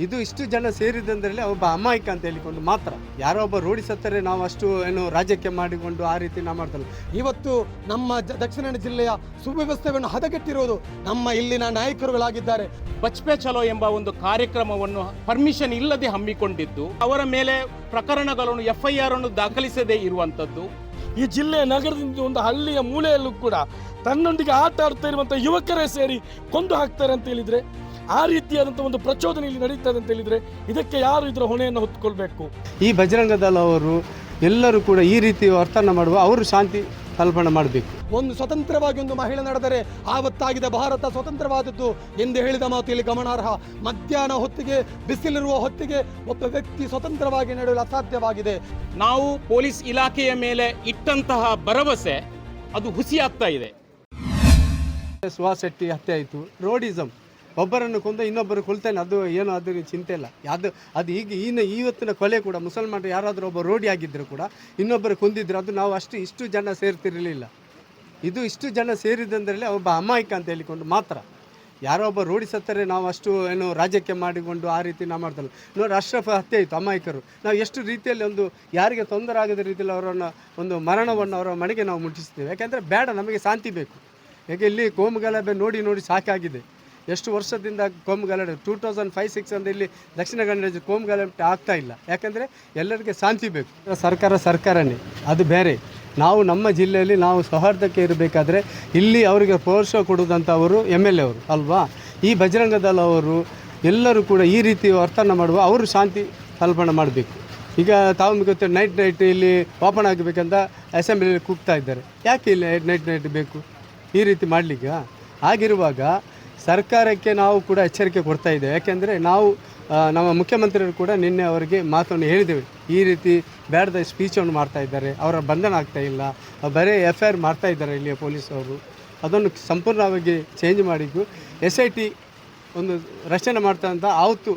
ಇದು ಇಷ್ಟು ಜನ ಸೇರಿದಂದ್ರಲ್ಲಿ ಒಬ್ಬ ಅಮಾಯಕ ಅಂತ ಹೇಳಿಕೊಂಡು ಮಾತ್ರ. ಯಾರೋ ಒಬ್ಬ ರೂಢಿ ಸತ್ತರೆ ನಾವು ಅಷ್ಟು ಏನು ರಾಜ್ಯಕ್ಕೆ ಮಾಡಿಕೊಂಡು ಆ ರೀತಿ ನಾವು ಮಾಡ್ತಲ್ಲ. ಇವತ್ತು ನಮ್ಮ ಜ- ದಕ್ಷಿಣ ಕನ್ನಡ ಜಿಲ್ಲೆಯ ಸುವ್ಯವಸ್ಥೆಯನ್ನು ಹದಗೆಟ್ಟಿರುವುದು ನಮ್ಮ ಇಲ್ಲಿನ ನಾಯಕರುಗಳಾಗಿದ್ದಾರೆ. ಬಚ್ಪೆ ಚಲೋ ಎಂಬ ಒಂದು ಕಾರ್ಯಕ್ರಮವನ್ನು ಪರ್ಮಿಷನ್ ಇಲ್ಲದೆ ಹಮ್ಮಿಕೊಂಡಿದ್ದು ಅವರ ಮೇಲೆ ಪ್ರಕರಣಗಳನ್ನು ಎಫ್ಐಆರ್ ಅನ್ನು ದಾಖಲಿಸದೇ ಇರುವಂತದ್ದು ಈ ಜಿಲ್ಲೆಯ ನಗರದಿಂದ ಒಂದು ಹಳ್ಳಿಯ ಮೂಲೆಯಲ್ಲೂ ಕೂಡ ತನ್ನೊಂದಿಗೆ ಆಟ ಆಡ್ತಾ ಇರುವಂತಹ ಯುವಕರೇ ಸೇರಿ ಕೊಂದು ಹಾಕ್ತಾರೆ ಅಂತ ಹೇಳಿದ್ರೆ ಆ ರೀತಿಯಾದಂಥ ಒಂದು ಪ್ರಚೋದನೆ ಇಲ್ಲಿ ನಡೀತದೆ ಅಂತ ಹೇಳಿದ್ರೆ ಇದಕ್ಕೆ ಯಾರು ಇದರ ಹೊಣೆಯನ್ನು ಹೊತ್ಕೊಳ್ಬೇಕು ಈ ಬಜರಂಗ ದಳ ಅವರು ಎಲ್ಲರೂ ಕೂಡ ಈ ರೀತಿ ವರ್ತನೆ ಮಾಡುವ ಅವರು ಶಾಂತಿ ಕಲ್ಪನೆ ಮಾಡಬೇಕು. ಒಂದು ಸ್ವತಂತ್ರವಾಗಿ ಒಂದು ಮಹಿಳೆ ನಡೆದರೆ ಆವತ್ತಾಗಿದೆ ಭಾರತ ಸ್ವತಂತ್ರವಾದದ್ದು ಎಂದು ಹೇಳಿದ ಮಾತು ಇಲ್ಲಿ ಗಮನಾರ್ಹ. ಮಧ್ಯಾಹ್ನ ಹೊತ್ತಿಗೆ ಬಿಸಿಲಿರುವ ಹೊತ್ತಿಗೆ ಒಬ್ಬ ವ್ಯಕ್ತಿ ಸ್ವತಂತ್ರವಾಗಿ ನಡೆಯಲು ಅಸಾಧ್ಯವಾಗಿದೆ. ನಾವು ಪೊಲೀಸ್ ಇಲಾಖೆಯ ಮೇಲೆ ಇಟ್ಟಂತಹ ಭರವಸೆ ಅದು ಹುಸಿಯಾಗ್ತಾ ಇದೆ. ಸುಹಾಸ್ ಶೆಟ್ಟಿ ಹತ್ಯೆ ಆಯಿತು. ರೋಡಿಸಮ್ ಒಬ್ಬರನ್ನು ಕೊಂದ ಇನ್ನೊಬ್ಬರು ಕೊಲ್ತಾನೆ. ಅದು ಏನು ಅದು ಚಿಂತೆ ಇಲ್ಲ. ಅದು ಅದು ಈಗ ಇನ್ನು ಇವತ್ತಿನ ಕೊಲೆ ಕೂಡ, ಮುಸಲ್ಮಾನರು ಯಾರಾದರೂ ಒಬ್ಬ ರೋಡಿ ಆಗಿದ್ದರೂ ಕೂಡ, ಇನ್ನೊಬ್ಬರು ಕೊಂದಿದ್ರು, ಅದು ನಾವು ಅಷ್ಟು, ಇಷ್ಟು ಜನ ಸೇರ್ತಿರಲಿಲ್ಲ. ಇದು ಇಷ್ಟು ಜನ ಸೇರಿದಂದ್ರಲ್ಲಿ ಒಬ್ಬ ಅಮಾಯಕ ಅಂತ ಹೇಳಿಕೊಂಡು ಮಾತ್ರ. ಯಾರೋ ಒಬ್ಬ ರೋಡಿ ಸತ್ತರೆ ನಾವು ಅಷ್ಟು ಏನು ರಾಜ್ಯಕ್ಕೆ ಮಾಡಿಕೊಂಡು ಆ ರೀತಿ ನಾವು ಮಾಡ್ತಲ್ಲ ನೋಡಿ ಅಶ್ರಫ್ ಹತ್ಯೆ ಆಯಿತು, ಅಮಾಯಕರು. ನಾವು ಎಷ್ಟು ರೀತಿಯಲ್ಲಿ ಒಂದು, ಯಾರಿಗೆ ತೊಂದರೆ ಆಗದ ರೀತಿಯಲ್ಲಿ ಅವರನ್ನು ಒಂದು ಮರಣವನ್ನು ಅವರ ಮನೆಗೆ ನಾವು ಮುಟ್ಟಿಸ್ತೇವೆ. ಯಾಕೆಂದರೆ ಬೇಡ, ನಮಗೆ ಶಾಂತಿ ಬೇಕು. ಯಾಕೆ ಇಲ್ಲಿ ಕೋಮುಗಲಭೆ ನೋಡಿ ನೋಡಿ ಸಾಕಾಗಿದೆ. ಎಷ್ಟು ವರ್ಷದಿಂದ ಕೋಮುಗಲಭೆ ಟೂ ತೌಸಂಡ್ ಫೈವ್ ಸಿಕ್ಸ್ ಅಂದರೆ ಇಲ್ಲಿ ದಕ್ಷಿಣ ಕನ್ನಡ ಕೋಮ್ ಗಲಾಟೆ ಆಗ್ತಾ ಇಲ್ಲ. ಯಾಕಂದರೆ ಎಲ್ಲರಿಗೆ ಶಾಂತಿ ಬೇಕು. ಸರ್ಕಾರ ಸರ್ಕಾರನೇ, ಅದು ಬೇರೆ. ನಾವು ನಮ್ಮ ಜಿಲ್ಲೆಯಲ್ಲಿ ನಾವು ಸೌಹಾರ್ದಕ್ಕೆ ಇರಬೇಕಾದ್ರೆ ಇಲ್ಲಿ ಅವರಿಗೆ ಪ್ರೋತ್ಸಾಹ ಕೊಡುವುದಂಥವರು ಎಂ ಎಲ್ ಎ ಅವರು, ಅಲ್ವಾ? ಈ ಬಜರಂಗ ದಳ ಅವರು ಎಲ್ಲರೂ ಕೂಡ ಈ ರೀತಿ ವರ್ತನೆ ಮಾಡುವ, ಅವರು ಶಾಂತಿ ಕಲ್ಪನೆ ಮಾಡಬೇಕು. ಈಗ ತಾವು ಗೊತ್ತೆ ನೈಟ್ ನೈಟ್ ಇಲ್ಲಿ ಓಪನ್ ಆಗಬೇಕಂತ ಅಸೆಂಬ್ಲಿಯಲ್ಲಿ ಕೂಗ್ತಾ ಇದ್ದಾರೆ. ಯಾಕೆ ಇಲ್ಲಿ ನೈಟ್ ನೈಟ್ ಬೇಕು? ಈ ರೀತಿ ಮಾಡಲಿಕ್ಕೆ? ಹಾಗಿರುವಾಗ ಸರ್ಕಾರಕ್ಕೆ ನಾವು ಕೂಡ ಎಚ್ಚರಿಕೆ ಕೊಡ್ತಾ ಇದ್ದೇವೆ ಯಾಕೆಂದರೆ ನಾವು ನಮ್ಮ ಮುಖ್ಯಮಂತ್ರಿಗಳು ಕೂಡ ನಿನ್ನೆ ಅವರಿಗೆ ಮಾತನ್ನು ಹೇಳಿದ್ದೇವೆ. ಈ ರೀತಿ ಬೇಡದ ಸ್ಪೀಚನ್ನು ಮಾಡ್ತಾ ಇದ್ದಾರೆ. ಅವರ ಬಂಧನ ಆಗ್ತಾ ಇಲ್ಲ. ಬರೀ ಎಫ್ ಐ ಆರ್ ಮಾಡ್ತಾ ಇದ್ದಾರೆ ಇಲ್ಲಿಯ ಪೊಲೀಸವರು ಅದನ್ನು ಸಂಪೂರ್ಣವಾಗಿ ಚೇಂಜ್ ಮಾಡಿದ್ದು ಎಸ್ ಐ ಟಿ ಒಂದು ರಚನೆ ಮಾಡ್ತಾ ಅಂತ ಆವತ್ತು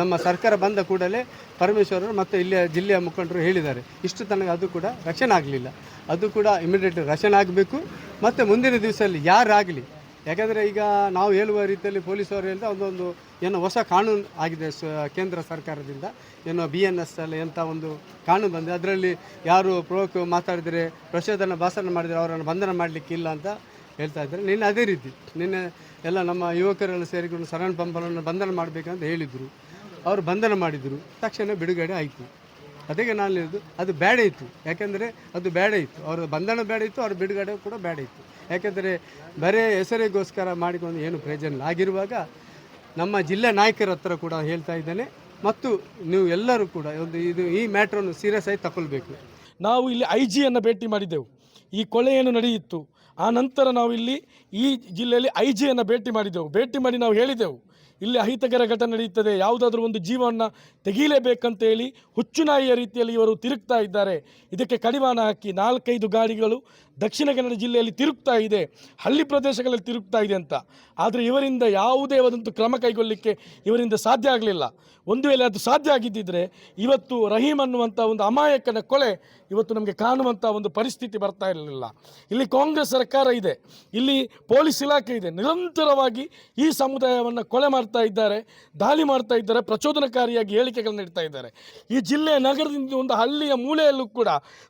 ನಮ್ಮ ಸರ್ಕಾರ ಬಂದ ಕೂಡಲೇ ಪರಮೇಶ್ವರರು ಮತ್ತು ಇಲ್ಲಿಯ ಜಿಲ್ಲೆಯ ಮುಖಂಡರು ಹೇಳಿದ್ದಾರೆ. ಇಷ್ಟು ತನಕ ಅದು ಕೂಡ ರಕ್ಷಣೆ ಆಗಲಿಲ್ಲ. ಅದು ಕೂಡ ಇಮಿಡಿಯೇಟ್ ರಕ್ಷಣೆ ಆಗಬೇಕು. ಮತ್ತು ಮುಂದಿನ ದಿವಸದಲ್ಲಿ ಯಾರಾಗಲಿ ಯಾಕಂದರೆ ಈಗ ನಾವು ಹೇಳುವ ರೀತಿಯಲ್ಲಿ ಪೊಲೀಸವರು ಹೇಳಿದ ಒಂದೊಂದು ಏನೋ ಹೊಸ ಕಾನೂನು ಆಗಿದೆ ಸ, ಕೇಂದ್ರ ಸರ್ಕಾರದಿಂದ. ಏನೋ ಬಿ ಎನ್ ಎಸ್ ಅಲ್ಲಿ ಅಂತ ಒಂದು ಕಾನೂನು ಬಂದಿದೆ. ಅದರಲ್ಲಿ ಯಾರು ಪ್ರೋಕ್ ಮಾತಾಡಿದರೆ ಪ್ರಚೋದನ ಭಾಷಣ ಮಾಡಿದರೆ ಅವರನ್ನು ಬಂಧನ ಮಾಡಲಿಕ್ಕೆ ಇಲ್ಲ ಅಂತ ಹೇಳ್ತಾ ಇದ್ದಾರೆ. ನಿನ್ನೆ ಅದೇ ರೀತಿ ನಿನ್ನೆ ಎಲ್ಲ ನಮ್ಮ ಯುವಕರೆಲ್ಲ ಸೇರಿಕೊಂಡು ಸರಣ್ ಪಂಪನನ್ನು ಬಂಧನ ಮಾಡಬೇಕಂತ ಹೇಳಿದರು. ಅವರು ಬಂಧನ ಮಾಡಿದರು. ತಕ್ಷಣ ಬಿಡುಗಡೆ ಆಯಿತು. ಅದಕ್ಕೆ ನಾನು ಹೇಳಿದ್ದು, ಅದು ಬೇಡ ಇತ್ತು. ಯಾಕೆಂದರೆ ಅದು ಬೇಡ ಇತ್ತು. ಅವರ ಬಂಧನ ಬೇಡ ಇತ್ತು, ಅವ್ರ ಬಿಡುಗಡೆ ಕೂಡ ಬೇಡ ಇತ್ತು. ಯಾಕೆಂದರೆ ಬರೇ ಹೆಸರಿಗೋಸ್ಕರ ಮಾಡಿಕೊಂಡು ಏನು ಪ್ರಯೋಜನ ಆಗಿರುವಾಗ ನಮ್ಮ ಜಿಲ್ಲಾ ನಾಯಕರ ಹತ್ರ ಕೂಡ ಹೇಳ್ತಾ ಇದ್ದೇನೆ. ಮತ್ತು ನೀವು ಎಲ್ಲರೂ ಕೂಡ ಒಂದು ಇದು ಈ ಮ್ಯಾಟ್ರನ್ನು ಸೀರಿಯಸ್ ಆಗಿ ತಗೊಳ್ಬೇಕು ನಾವು ಇಲ್ಲಿ ಐ ಜಿಯನ್ನು ಭೇಟಿ ಮಾಡಿದೆವು ಈ ಕೊಳೆ ಏನು ನಡೆಯಿತು ಆ ನಂತರ ನಾವು ಇಲ್ಲಿ ಈ ಜಿಲ್ಲೆಯಲ್ಲಿ ಐ ಜಿಯನ್ನು ಭೇಟಿ ಮಾಡಿದೆವು ಭೇಟಿ ಮಾಡಿ ನಾವು ಹೇಳಿದೆವು ಇಲ್ಲಿ ಅಹಿತಕರ ಘಟನೆ ನಡೆಯುತ್ತದೆ. ಯಾವುದಾದ್ರೂ ಒಂದು ಜೀವವನ್ನು ತೆಗೀಲೇಬೇಕಂತ ಹೇಳಿ ಹುಚ್ಚುನಾಯಿಯ ರೀತಿಯಲ್ಲಿ ಇವರು ತಿರುಗ್ತಾ ಇದ್ದಾರೆ. ಇದಕ್ಕೆ ಕಡಿವಾಣ ಹಾಕಿ ನಾಲ್ಕೈದು ಗಾಡಿಗಳು ದಕ್ಷಿಣ ಕನ್ನಡ ಜಿಲ್ಲೆಯಲ್ಲಿ ತಿರುಗ್ತಾ ಇದೆ. ಹಳ್ಳಿ ಪ್ರದೇಶಗಳಲ್ಲಿ ತಿರುಗ್ತಾ ಇದೆ ಅಂತ. ಆದರೆ ಇವರಿಂದ ಯಾವುದೇ ಆದಂಥ ಕ್ರಮ ಕೈಗೊಳ್ಳಲಿಕ್ಕೆ ಇವರಿಂದ ಸಾಧ್ಯ ಆಗಲಿಲ್ಲ. ಒಂದು ವೇಳೆ ಅದು ಸಾಧ್ಯ ಆಗಿದ್ದಿದ್ರೆ ಇವತ್ತು ರಹೀಮ್ ಅನ್ನುವಂಥ ಒಂದು ಅಮಾಯಕನ ಕೊಲೆ ಇವತ್ತು ನಮಗೆ ಕಾಣುವಂಥ ಒಂದು ಪರಿಸ್ಥಿತಿ ಬರ್ತಾ ಇರಲಿಲ್ಲ. ಇಲ್ಲಿ ಕಾಂಗ್ರೆಸ್ ಸರ್ಕಾರ ಇದೆ. ಇಲ್ಲಿ ಪೊಲೀಸ್ ಇಲಾಖೆ ಇದೆ. ನಿರಂತರವಾಗಿ ಈ ಸಮುದಾಯವನ್ನು ಕೊಲೆ ಮಾಡ್ತಾ ಇದ್ದಾರೆ, ದಾಳಿ ಮಾಡ್ತಾ ಇದ್ದಾರೆ, ಪ್ರಚೋದನಕಾರಿಯಾಗಿ ಹೇಳಿಕೆಗಳನ್ನು ನೀಡ್ತಾ ಇದ್ದಾರೆ. ಈ ಜಿಲ್ಲೆಯ ನಗರದಿಂದ ಒಂದು ಹಳ್ಳಿಯ ಮೂಲೆಯಲ್ಲೂ ಕೂಡ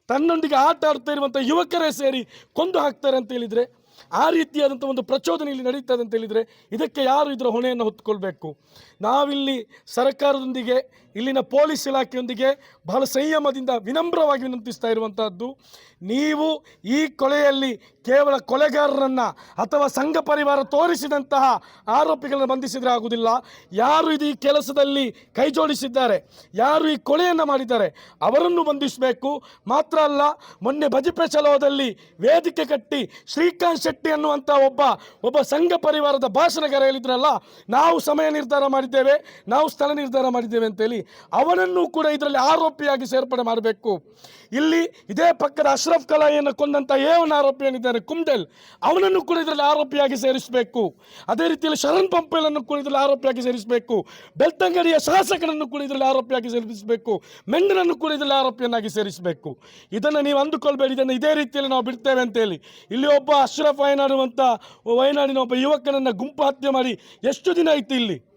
ತನ್ನೊಂದಿಗೆ ಆಟ ಆಡ್ತಾ ಇರುವಂಥ ಯುವಕರೇ ಸೇರಿ ಕೊಂದು ಹಾಕ್ತಾರೆ ಅಂತ ಹೇಳಿದರೆ ಆ ರೀತಿಯಾದಂಥ ಒಂದು ಪ್ರಚೋದನೆ ಇಲ್ಲಿ ನಡೀತದೆ ಅಂತ ಹೇಳಿದರೆ ಇದಕ್ಕೆ ಯಾರು ಇದರ ಹೊಣೆಯನ್ನು ಹೊತ್ತುಕೊಳ್ಬೇಕು? ನಾವಿಲ್ಲಿ ಸರ್ಕಾರದೊಂದಿಗೆ, ಇಲ್ಲಿನ ಪೊಲೀಸ್ ಇಲಾಖೆಯೊಂದಿಗೆ ಬಹಳ ಸಂಯಮದಿಂದ ವಿನಮ್ರವಾಗಿ ವಿನಂತಿಸ್ತಾ ಇರುವಂತಹದ್ದು, ನೀವು ಈ ಕೊಲೆಯಲ್ಲಿ ಕೇವಲ ಕೊಲೆಗಾರರನ್ನು ಅಥವಾ ಸಂಘ ಪರಿವಾರ ತೋರಿಸಿದಂತಹ ಆರೋಪಿಗಳನ್ನು ಬಂಧಿಸಿದರೆ ಆಗುವುದಿಲ್ಲ. ಯಾರು ಇದು ಈ ಕೆಲಸದಲ್ಲಿ ಕೈ ಜೋಡಿಸಿದ್ದಾರೆ, ಯಾರು ಈ ಕೊಲೆಯನ್ನು ಮಾಡಿದ್ದಾರೆ, ಅವರನ್ನು ಬಂಧಿಸಬೇಕು. ಮಾತ್ರ ಅಲ್ಲ, ಮೊನ್ನೆ ಬಜಿಪೆ ಚಲೋದಲ್ಲಿ ವೇದಿಕೆ ಕಟ್ಟಿ ಶ್ರೀಕಾಂತ್ ಶೆಟ್ಟಿ ಅನ್ನುವಂಥ ಒಬ್ಬ ಒಬ್ಬ ಸಂಘ ಪರಿವಾರದ ಭಾಷಣಗಾರ ಹೇಳಿದ್ರಲ್ಲ ನಾವು ಸಮಯ ನಿರ್ಧಾರ ಮಾಡಿದ್ದೇವೆ, ನಾವು ಸ್ಥಳ ನಿರ್ಧಾರ ಮಾಡಿದ್ದೇವೆ ಅಂತೇಳಿ ಅವನನ್ನು ಕೂಡ ಇದರಲ್ಲಿ ಆರೋಪಿಯಾಗಿ ಸೇರ್ಪಡೆ ಮಾಡಬೇಕು. ಇಲ್ಲಿ ಇದೇ ಪಕ್ಕದ ಅಶ್ರಫ್ ಕಲಾಯಿಯನ್ನು ಕೊಂದಂಥ ಏವನ ಆರೋಪಿ ಏನಿದ್ದಾನೆ ಕುಮ್ಡೆಲ್ ಅವನನ್ನು ಕೂಡ ಇದರಲ್ಲಿ ಆರೋಪಿಯಾಗಿ ಸೇರಿಸಬೇಕು. ಅದೇ ರೀತಿಯಲ್ಲಿ ಶರಣ್ ಪಂಪೇಲನ್ನು ಕೂಡ ಇದರಲ್ಲಿ ಆರೋಪಿಯಾಗಿ ಸೇರಿಸಬೇಕು. ಬೆಳ್ತಂಗಡಿಯ ಶಾಸಕನನ್ನು ಕೂಡ ಇದರಲ್ಲಿ ಆರೋಪಿಯಾಗಿ ಸೇರಿಸಬೇಕು. ಮೆಂಡನನ್ನು ಕೂಡ ಇದರಲ್ಲಿ ಆರೋಪಿಯನ್ನಾಗಿ ಸೇರಿಸಬೇಕು. ಇದನ್ನು ನೀವು ಅಂದುಕೊಳ್ಬೇಡಿ, ಇದನ್ನು ಇದೇ ರೀತಿಯಲ್ಲಿ ನಾವು ಬಿಡ್ತೇವೆ ಅಂತೇಳಿ. ಇಲ್ಲಿ ಒಬ್ಬ ಅಶ್ರಫ್ ವಯನಾಡುವಂಥ ವಯನಾಡಿನ ಒಬ್ಬ ಯುವಕನನ್ನು ಗುಂಪು ಹತ್ಯೆ ಮಾಡಿ ಎಷ್ಟು ದಿನ ಆಯ್ತು ಇಲ್ಲಿ?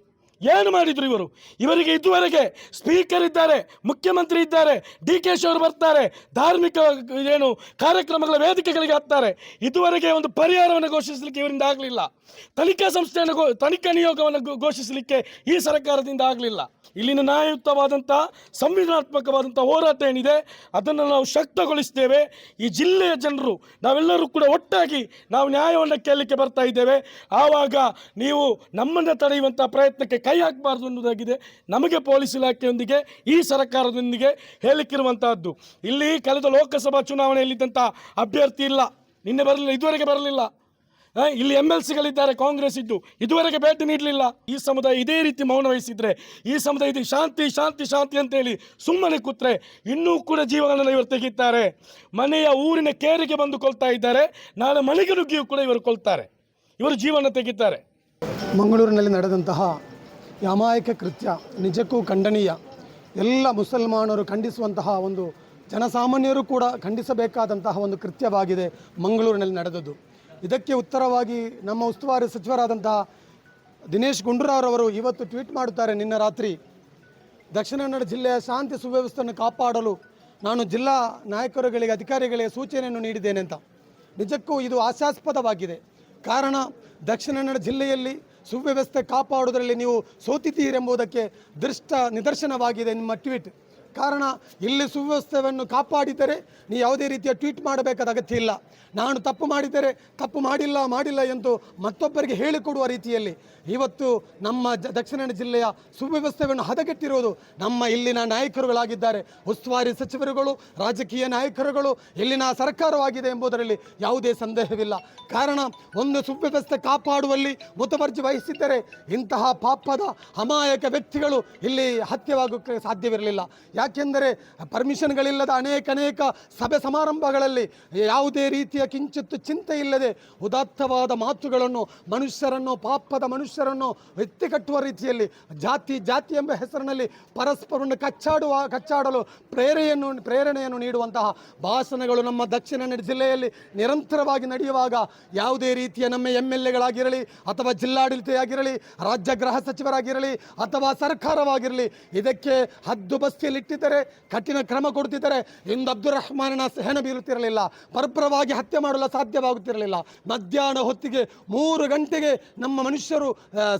ಏನು ಮಾಡಿದರು ಇವರು? ಇವರಿಗೆ ಇದುವರೆಗೆ ಸ್ಪೀಕರ್ ಇದ್ದಾರೆ, ಮುಖ್ಯಮಂತ್ರಿ ಇದ್ದಾರೆ ಡಿ ಕೆ ಶಿ ಅವರು ಬರ್ತಾರೆ, ಧಾರ್ಮಿಕ ಏನು ಕಾರ್ಯಕ್ರಮಗಳ ವೇದಿಕೆಗಳಿಗೆ ಹಾಕ್ತಾರೆ ಇದುವರೆಗೆ ಒಂದು ಪರಿಹಾರವನ್ನು ಘೋಷಿಸಲಿಕ್ಕೆ ಇವರಿಂದ ಆಗಲಿಲ್ಲ. ತನಿಖಾ ಸಂಸ್ಥೆಯನ್ನು ತನಿಖಾ ನಿಯೋಗವನ್ನು ಘೋಷಿಸಲಿಕ್ಕೆ ಈ ಸರ್ಕಾರದಿಂದ ಆಗಲಿಲ್ಲ. ಇಲ್ಲಿನ ನ್ಯಾಯಯುತವಾದಂಥ, ಸಂವಿಧಾನಾತ್ಮಕವಾದಂಥ ಹೋರಾಟ ಏನಿದೆ, ಅದನ್ನು ನಾವು ಶಕ್ತಗೊಳಿಸ್ತೇವೆ. ಈ ಜಿಲ್ಲೆಯ ಜನರು, ನಾವೆಲ್ಲರೂ ಕೂಡ ಒಟ್ಟಾಗಿ ನಾವು ನ್ಯಾಯವನ್ನು ಕೇಳಲಿಕ್ಕೆ ಬರ್ತಾ ಇದ್ದೇವೆ. ಆವಾಗ ನೀವು ನಮ್ಮನ್ನು ತಡೆಯುವಂಥ ಪ್ರಯತ್ನಕ್ಕೆ ಕೈ ಹಾಕಬಾರ್ದು ಅನ್ನೋದಾಗಿದೆ. ನಮಗೆ ಪೊಲೀಸ್ ಇಲಾಖೆಯೊಂದಿಗೆ, ಈ ಸರ್ಕಾರದೊಂದಿಗೆ ಹೇಳಿಕ್ಕಿರುವಂತಹದ್ದು. ಇಲ್ಲಿ ಕಳೆದ ಲೋಕಸಭಾ ಚುನಾವಣೆಯಲ್ಲಿದ್ದಂಥ ಅಭ್ಯರ್ಥಿ ಇಲ್ಲ. ನಿನ್ನೆ ಬರಲಿಲ್ಲ, ಇದುವರೆಗೆ ಬರಲಿಲ್ಲ. ಇಲ್ಲಿ ಎಂ ಎಲ್ ಸಿಗಳಿದ್ದಾರೆ ಕಾಂಗ್ರೆಸ್ ಇದ್ದು. ಇದುವರೆಗೆ ಭೇಟಿ ನೀಡಲಿಲ್ಲ. ಈ ಸಮುದಾಯ ಇದೇ ರೀತಿ ಮೌನ ವಹಿಸಿದ್ರೆ, ಈ ಸಮುದಾಯ ಇದು ಶಾಂತಿ ಶಾಂತಿ ಶಾಂತಿ ಅಂತೇಳಿ ಸುಮ್ಮನೆ ಕೂತ್ರೆ ಇನ್ನೂ ಕೂಡ ಜೀವಗಳನ್ನು ಇವರು ತೆಗಿತಾರೆ. ಮನೆಯ ಊರಿನ ಕೇರಿಗೆ ಬಂದು ಕೊಲ್ತಾ ಇದ್ದಾರೆ. ನಾಳೆ ಮನೆಗೆ ನುಗ್ಗಿಯೂ ಕೂಡ ಇವರು ಕೊಲ್ತಾರೆ. ಇವರು ಜೀವನ ತೆಗಿತಾರೆ. ಮಂಗಳೂರಿನಲ್ಲಿ ನಡೆದಂತಹ ಈ ಅಮಾಯಕ ಕೃತ್ಯ, ನಿಜಕ್ಕೂ ಖಂಡನೀಯ. ಎಲ್ಲ ಮುಸಲ್ಮಾನರು ಖಂಡಿಸುವಂತಹ ಒಂದು ಜನಸಾಮಾನ್ಯರು ಕೂಡ ಖಂಡಿಸಬೇಕಾದಂತಹ ಒಂದು ಕೃತ್ಯವಾಗಿದೆ ಮಂಗಳೂರಿನಲ್ಲಿ ನಡೆದದ್ದು. ಇದಕ್ಕೆ ಉತ್ತರವಾಗಿ ನಮ್ಮ ಉಸ್ತುವಾರಿ ಸಚಿವರಾದಂತಹ ದಿನೇಶ್ ಗುಂಡೂರಾವ್ರವರು ಇವತ್ತು ಟ್ವೀಟ್ ಮಾಡುತ್ತಾರೆ ನಿನ್ನ ರಾತ್ರಿ. ದಕ್ಷಿಣ ಕನ್ನಡ ಜಿಲ್ಲೆಯ ಶಾಂತಿ ಸುವ್ಯವಸ್ಥೆಯನ್ನು ಕಾಪಾಡಲು ನಾನು ಜಿಲ್ಲಾ ನಾಯಕರುಗಳಿಗೆ, ಅಧಿಕಾರಿಗಳಿಗೆ ಸೂಚನೆಯನ್ನು ನೀಡಿದ್ದೇನೆ ಅಂತ. ನಿಜಕ್ಕೂ ಇದು ಹಾಸ್ಯಾಸ್ಪದವಾಗಿದೆ. ಕಾರಣ ದಕ್ಷಿಣ ಕನ್ನಡ ಜಿಲ್ಲೆಯಲ್ಲಿ ಸುವ್ಯವಸ್ಥೆ ಕಾಪಾಡುವುದರಲ್ಲಿ ನೀವು ಸೋತಿದ್ದೀರೆಂಬುದಕ್ಕೆ ದೃಷ್ಟ ನಿದರ್ಶನವಾಗಿದೆ ನಿಮ್ಮ ಟ್ವೀಟ್. ಕಾರಣ ಇಲ್ಲಿ ಸುವ್ಯವಸ್ಥೆಯನ್ನು ಕಾಪಾಡಿದರೆ ನೀವು ಯಾವುದೇ ರೀತಿಯ ಟ್ವೀಟ್ ಮಾಡಬೇಕಾದ ಅಗತ್ಯ ಇಲ್ಲ. ನಾನು ತಪ್ಪು ಮಾಡಿದರೆ ತಪ್ಪು ಮಾಡಿಲ್ಲ ಮಾಡಿಲ್ಲ ಎಂದು ಮತ್ತೊಬ್ಬರಿಗೆ ಹೇಳಿಕೊಡುವ ರೀತಿಯಲ್ಲಿ ಇವತ್ತು ನಮ್ಮ ದಕ್ಷಿಣ ಕನ್ನಡ ಜಿಲ್ಲೆಯ ಸುವ್ಯವಸ್ಥೆಯನ್ನು ಹದಗೆಟ್ಟಿರುವುದು ನಮ್ಮ ಇಲ್ಲಿನ ನಾಯಕರುಗಳಾಗಿದ್ದಾರೆ. ಉಸ್ತುವಾರಿ ಸಚಿವರುಗಳು, ರಾಜಕೀಯ ನಾಯಕರುಗಳು, ಇಲ್ಲಿನ ಸರ್ಕಾರವಾಗಿದೆ ಎಂಬುದರಲ್ಲಿ ಯಾವುದೇ ಸಂದೇಹವಿಲ್ಲ. ಕಾರಣ ಒಂದು ಸುವ್ಯವಸ್ಥೆ ಕಾಪಾಡುವಲ್ಲಿ ಮುತುವರ್ಜಿ ವಹಿಸಿದ್ದರೆ ಇಂತಹ ಪಾಪದ ಅಮಾಯಕ ವ್ಯಕ್ತಿಗಳು ಇಲ್ಲಿ ಹತ್ಯವಾಗೋಕ್ಕೆ ಸಾಧ್ಯವಿರಲಿಲ್ಲ. ಯಾಕೆಂದರೆ ಪರ್ಮಿಷನ್ಗಳಿಲ್ಲದ ಅನೇಕ ಅನೇಕ ಸಭೆ ಸಮಾರಂಭಗಳಲ್ಲಿ ಯಾವುದೇ ರೀತಿಯ ಕಿಂಚಿತ್ತು ಚಿಂತೆ ಇಲ್ಲದೆ ಉದಾತ್ತವಾದ ಮಾತುಗಳನ್ನು, ಮನುಷ್ಯರನ್ನು, ಪಾಪದ ಮನುಷ್ಯರನ್ನು ಎತ್ತಿಕಟ್ಟುವ ರೀತಿಯಲ್ಲಿ, ಜಾತಿ ಜಾತಿ ಎಂಬ ಹೆಸರಿನಲ್ಲಿ ಪರಸ್ಪರವನ್ನು ಕಚ್ಚಾಡುವ, ಕಚ್ಚಾಡಲು ಪ್ರೇರೆಯನ್ನು, ಪ್ರೇರಣೆಯನ್ನು ನೀಡುವಂತಹ ಭಾಷಣಗಳು ನಮ್ಮ ದಕ್ಷಿಣ ಜಿಲ್ಲೆಯಲ್ಲಿ ನಿರಂತರವಾಗಿ ನಡೆಯುವಾಗ ಯಾವುದೇ ರೀತಿಯ ನಮ್ಮ ಎಂ ಎಲ್ ಎಗಳಾಗಿರಲಿ ಅಥವಾ ಜಿಲ್ಲಾಡಳಿತ ರಾಜ್ಯ ಗೃಹ ಸಚಿವರಾಗಿರಲಿ ಅಥವಾ ಸರ್ಕಾರವಾಗಿರಲಿ, ಇದಕ್ಕೆ ಹದ್ದು ಬಸ್ತಿಯಲ್ಲಿಟ್ಟಿದ್ದರೆ ಕಠಿಣ ಕ್ರಮ ಕೊಡ್ತಿದ್ದಾರೆ. ಇಂದು ಅಬ್ದುಲ್ ರಹಮಾನನ ಸಹನ ಬೀರುತ್ತಿರಲಿಲ್ಲ. ಪರಪ್ರವಾಗಿ ಹತ್ಯೆ ಮಾಡಲು ಸಾಧ್ಯವಾಗುತ್ತಿರಲಿಲ್ಲ ಮಧ್ಯಾಹ್ನ ಹೊತ್ತಿಗೆ ಮೂರು ಗಂಟೆಗೆ ನಮ್ಮ ಮನುಷ್ಯರು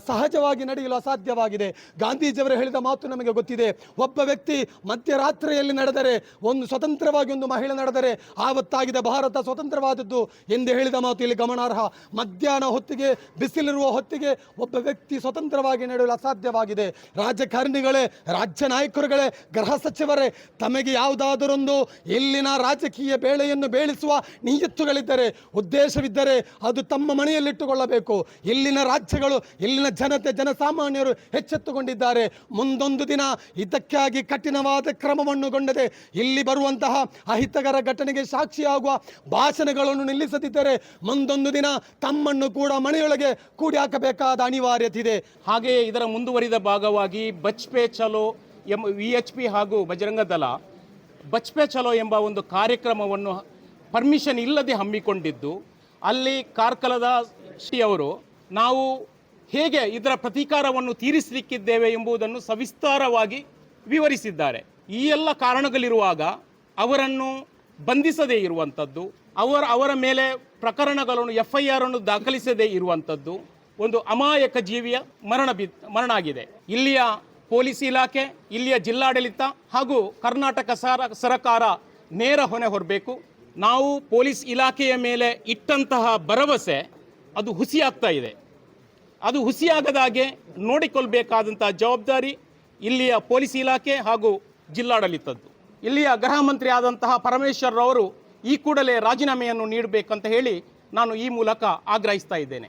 ಸಹಜವಾಗಿ ನಡೆಯಲು ಅಸಾಧ್ಯವಾಗಿದೆ. ಗಾಂಧೀಜಿಯವರು ಹೇಳಿದ ಮಾತು ನಮಗೆ ಗೊತ್ತಿದೆ. ಒಬ್ಬ ವ್ಯಕ್ತಿ ಮಧ್ಯರಾತ್ರಿಯಲ್ಲಿ ನಡೆದರೆ, ಒಂದು ಸ್ವತಂತ್ರವಾಗಿ ಒಂದು ಮಹಿಳೆ ನಡೆದರೆ, ಆವತ್ತಾಗಿದೆ ಭಾರತ ಸ್ವತಂತ್ರವಾದದ್ದು ಎಂದು ಹೇಳಿದ ಮಾತು ಇಲ್ಲಿ ಗಮನಾರ್ಹ. ಮಧ್ಯಾಹ್ನ ಹೊತ್ತಿಗೆ, ಬಿಸಿಲಿರುವ ಹೊತ್ತಿಗೆ ಒಬ್ಬ ವ್ಯಕ್ತಿ ಸ್ವತಂತ್ರವಾಗಿ ನಡೆಯಲು ಅಸಾಧ್ಯವಾಗಿದೆ. ರಾಜಕಾರಣಿಗಳೇ, ರಾಜ್ಯ ನಾಯಕರುಗಳೇ ಗೃಹ ಸಚಿವರೇ, ತಮಗೆ ಯಾವುದಾದರೊಂದು ಇಲ್ಲಿನ ರಾಜಕೀಯ ಬೇಳೆಯನ್ನು ಬೇಳಿಸುವ ನಿಯತ್ತುಗಳಿದ್ದರೆ, ಉದ್ದೇಶವಿದ್ದರೆ ಅದು ತಮ್ಮ ಮನೆಯಲ್ಲಿಟ್ಟುಕೊಳ್ಳಬೇಕು. ಇಲ್ಲಿನ ರಾಜ್ಯಗಳು, ಇಲ್ಲಿನ ಜನತೆ, ಜನಸಾಮಾನ್ಯರು ಎಚ್ಚೆತ್ತುಕೊಂಡಿದ್ದಾರೆ. ಮುಂದೊಂದು ದಿನ ಇದಕ್ಕಾಗಿ ಕಠಿಣವಾದ ಕ್ರಮವನ್ನು ಗೊಂಡದೆ, ಇಲ್ಲಿ ಬರುವಂತಹ ಅಹಿತಕರ ಘಟನೆಗೆ ಸಾಕ್ಷಿಯಾಗುವ ಭಾಷಣಗಳನ್ನು ನಿಲ್ಲಿಸದಿದ್ದರೆ, ಮುಂದೊಂದು ದಿನ ತಮ್ಮನ್ನು ಕೂಡ ಮನೆಯೊಳಗೆ ಕೂಡಿ ಹಾಕಬೇಕಾದ ಅನಿವಾರ್ಯತೆ ಇದೆ. ಹಾಗೆಯೇ ಇದರ ಮುಂದುವರಿದ ಭಾಗವಾಗಿ ಬಚ್ಪೆ ಚಲೋ ಎಂ ವಿ ಎಚ್ ಪಿ ಹಾಗೂ ಬಜರಂಗ ದಳ ಬಚ್ಪೆ ಚಲೋ ಎಂಬ ಒಂದು ಕಾರ್ಯಕ್ರಮವನ್ನು ಪರ್ಮಿಷನ್ ಇಲ್ಲದೆ ಹಮ್ಮಿಕೊಂಡಿದ್ದು, ಅಲ್ಲಿ ಕಾರ್ಕಲದ ಶ್ರೀ ಅವರು, ನಾವು ಹೇಗೆ ಇದರ ಪ್ರತೀಕಾರವನ್ನು ತೀರಿಸಲಿಕ್ಕಿದ್ದೇವೆ ಎಂಬುದನ್ನು ಸವಿಸ್ತಾರವಾಗಿ ವಿವರಿಸಿದ್ದಾರೆ. ಈ ಎಲ್ಲ ಕಾರಣಗಳಿರುವಾಗ ಅವರನ್ನು ಬಂಧಿಸದೇ ಇರುವಂಥದ್ದು, ಅವರ ಅವರ ಮೇಲೆ ಪ್ರಕರಣಗಳನ್ನು ಎಫ್ ಐ ಆರ್ ಅನ್ನು ದಾಖಲಿಸದೇ ಇರುವಂಥದ್ದು ಒಂದು ಅಮಾಯಕ ಜೀವಿಯ ಮರಣ ಬಿ ಮರಣ ಆಗಿದೆ ಇಲ್ಲಿಯ ಪೊಲೀಸ್ ಇಲಾಖೆ, ಇಲ್ಲಿಯ ಜಿಲ್ಲಾಡಳಿತ ಹಾಗೂ ಕರ್ನಾಟಕ ಸರ, ಸರಕಾರ ನೇರ ಹೊಣೆ ಹೊರಬೇಕು. ನಾವು ಪೊಲೀಸ್ ಇಲಾಖೆಯ ಮೇಲೆ ಇಟ್ಟಂತಹ ಭರವಸೆ ಅದು ಹುಸಿಯಾಗ್ತಾ ಇದೆ. ಅದು ಹುಸಿಯಾಗದಾಗೆ ನೋಡಿಕೊಳ್ಬೇಕಾದಂತಹ ಜವಾಬ್ದಾರಿ ಇಲ್ಲಿಯ ಪೊಲೀಸ್ ಇಲಾಖೆ ಹಾಗೂ ಜಿಲ್ಲಾಡಳಿತದ್ದು. ಇಲ್ಲಿಯ ಗೃಹ ಮಂತ್ರಿ ಆದಂತಹ ಪರಮೇಶ್ವರ್ ಅವರು ಈ ಕೂಡಲೇ ರಾಜೀನಾಮೆಯನ್ನು ನೀಡಬೇಕಂತ ಹೇಳಿ ನಾನು ಈ ಮೂಲಕ ಆಗ್ರಹಿಸ್ತಾ ಇದ್ದೇನೆ.